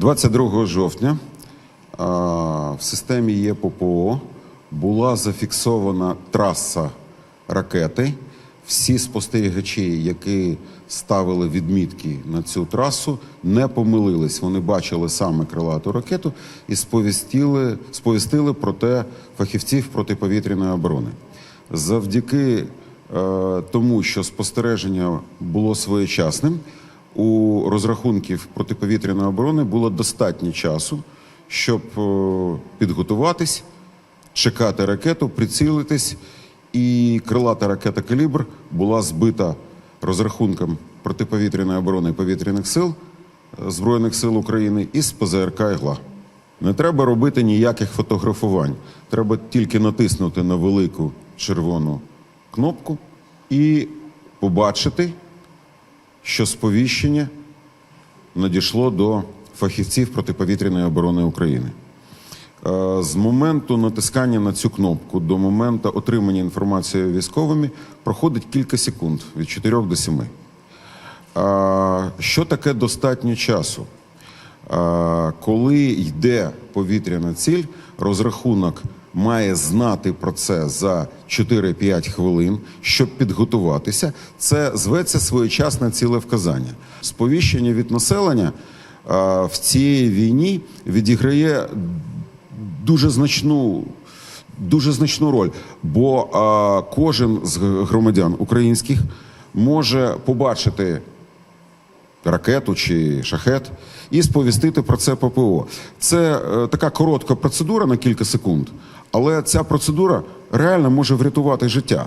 22 жовтня в системі ЄППО була зафіксована траса ракети. Всі спостерігачі, які ставили відмітки на цю трасу, не помилились. Вони бачили саме крилату ракету і сповістили, сповістили про те фахівців протиповітряної оборони. Завдяки е, тому, що спостереження було своєчасним, у розрахунків протиповітряної оборони було достатньо часу, щоб е, підготуватись, чекати ракету, прицілитись, і крилата ракета Калібр була збита розрахунком протиповітряної оборони повітряних сил е, Збройних сил України із ПЗРК «Ігла». Не треба робити ніяких фотографувань. Треба тільки натиснути на велику червону кнопку і побачити, що сповіщення надійшло до фахівців протиповітряної оборони України. Е, З моменту натискання на цю кнопку до моменту отримання інформації військовими проходить кілька секунд від 4 до 7. Е, Що таке достатньо часу? Е, Коли йде повітряна ціль, розрахунок має знати про це за 4-5 хвилин, щоб підготуватися. Це зветься своєчасне цілевказання. Сповіщення від населення е, в цій війні відіграє дуже значну. Дуже значну роль, бо а, кожен з громадян українських може побачити ракету чи шахет і сповістити про це ППО. Це е, така коротка процедура на кілька секунд, але ця процедура реально може врятувати життя.